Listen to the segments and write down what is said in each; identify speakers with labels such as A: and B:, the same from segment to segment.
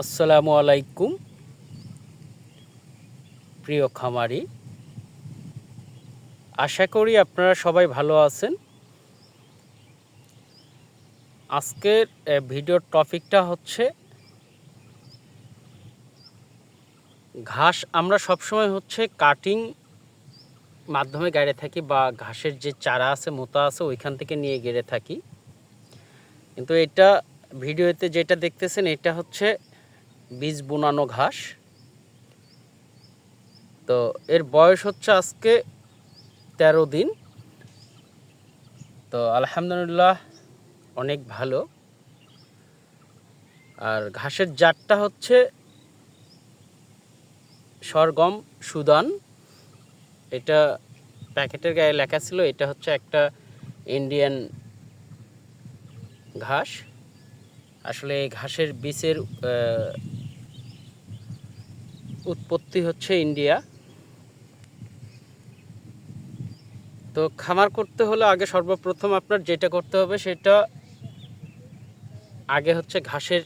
A: আসসালামু আলাইকুম, প্রিয় খামারি। আশা করি আপনারা সবাই ভালো আছেন। আজকের ভিডিওর টপিকটা হচ্ছে, ঘাস, আমরা সবসময় হচ্ছে কাটিং মাধ্যমে গাড়ে থাকি বা ঘাসের যে চারা আছে, মোতা আছে, ওইখান থেকে নিয়ে গেড়ে থাকি। কিন্তু এটা, ভিডিওতে যেটা দেখতেছেন, এটা হচ্ছে বীজ বুনানো ঘাস। তো এর বয়স হচ্ছে আজকে তেরো দিন। তো আলহামদুলিল্লাহ অনেক ভালো। আর ঘাসের জাতটা হচ্ছে সরগম সুদান। এটা প্যাকেটের গায়ে লেখা ছিল, এটা হচ্ছে একটা ইন্ডিয়ান ঘাস। আসলে এই ঘাসের বীজের উৎপত্তি হচ্ছে ইন্ডিয়া। তো খামার করতে হলে আগে সর্বপ্রথম আপনার যেটা করতে হবে সেটা আগে হচ্ছে ঘাসের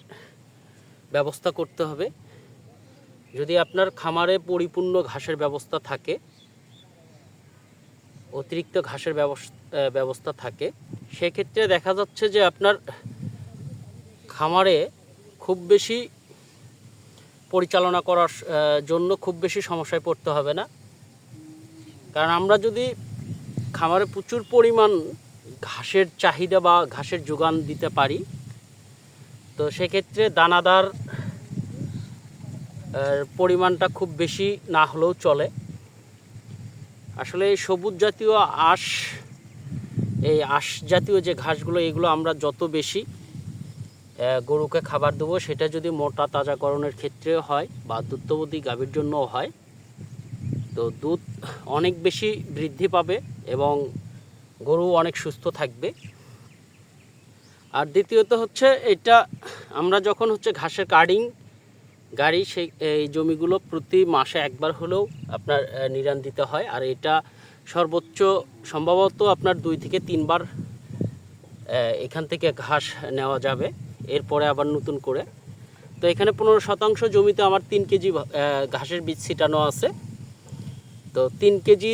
A: ব্যবস্থা করতে হবে। যদি আপনার খামারে পরিপূর্ণ ঘাসের ব্যবস্থা থাকে, অতিরিক্ত ঘাসের ব্যবস্থা থাকে, সেক্ষেত্রে দেখা যাচ্ছে যে আপনার খামারে খুব বেশি পরিচালনা করার জন্য খুব বেশি সমস্যায় পড়তে হবে না। কারণ আমরা যদি খামারে প্রচুর পরিমাণ ঘাসের চাহিদা বা ঘাসের যোগান দিতে পারি, তো সেক্ষেত্রে দানাদার পরিমাণটা খুব বেশি না হলেও চলে। আসলে এই সবুজ জাতীয় আঁশ, এই আঁশ জাতীয় যে ঘাসগুলো, এগুলো আমরা যত বেশি গরুকে খাবার দেবো, সেটা যদি মোটা তাজাকরণের ক্ষেত্রে হয়, বা দুগ্ধবতী গাভীর জন্যও হয়, তো দুধ অনেক বেশি বৃদ্ধি পাবে এবং গরু অনেক সুস্থ থাকবে। আর দ্বিতীয়ত হচ্ছে, এটা আমরা যখন হচ্ছে ঘাসের কার্ডিং গাড়ি, সেই, এই জমিগুলো প্রতি মাসে একবার হলেও আপনার নিরান দিতে হয়। আর এটা সর্বোচ্চ সম্ভবত আপনার দুই থেকে তিনবার এখান থেকে ঘাস নেওয়া যাবে। এরপরে আবার নতুন করে। তো এখানে পনেরো শতাংশ জমিতে আমার তিন কেজি ঘাসের বীজ ছিটানো আছে। তো তিন কেজি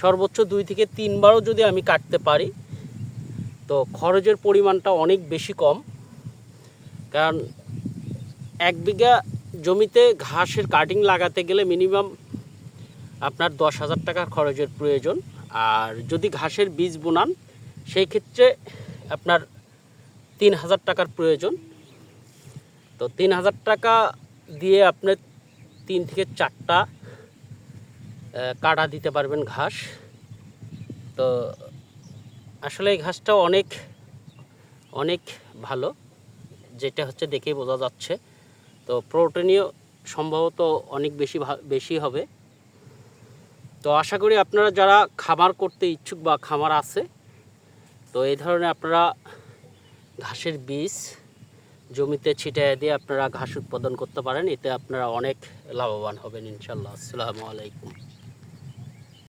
A: সর্বোচ্চ দুই থেকে তিনবারও যদি আমি কাটতে পারি, তো খরচের পরিমাণটা অনেক বেশি কম। কারণ এক বিঘা জমিতে ঘাসের কাটিং লাগাতে গেলে মিনিমাম আপনার দশ হাজার টাকার খরচের প্রয়োজন। আর যদি ঘাসের বীজ বোনান, সেই ক্ষেত্রে আপনার তিন হাজার টাকার প্রয়োজন। তো তিন হাজার টাকা দিয়ে আপনি তিন থেকে চারটা কাটা দিতে পারবেন ঘাস। তো আসলে এই ঘাসটা অনেক অনেক ভালো, যেটা হচ্ছে দেখেই বোঝা যাচ্ছে। তো প্রোটিনীয় সম্ভবত অনেক বেশি বেশি হবে। তো আশা করি আপনারা যারা খামার করতে ইচ্ছুক বা খামার আছে, তো এই ধরনের আপনারা ঘাসের বীজ জমিতে ছিটিয়ে দিয়ে আপনারা ঘাস উৎপাদন করতে পারেন, এতে আপনারা অনেক লাভবান হবেন ইনশাল্লাহ। আসসালামু আলাইকুম।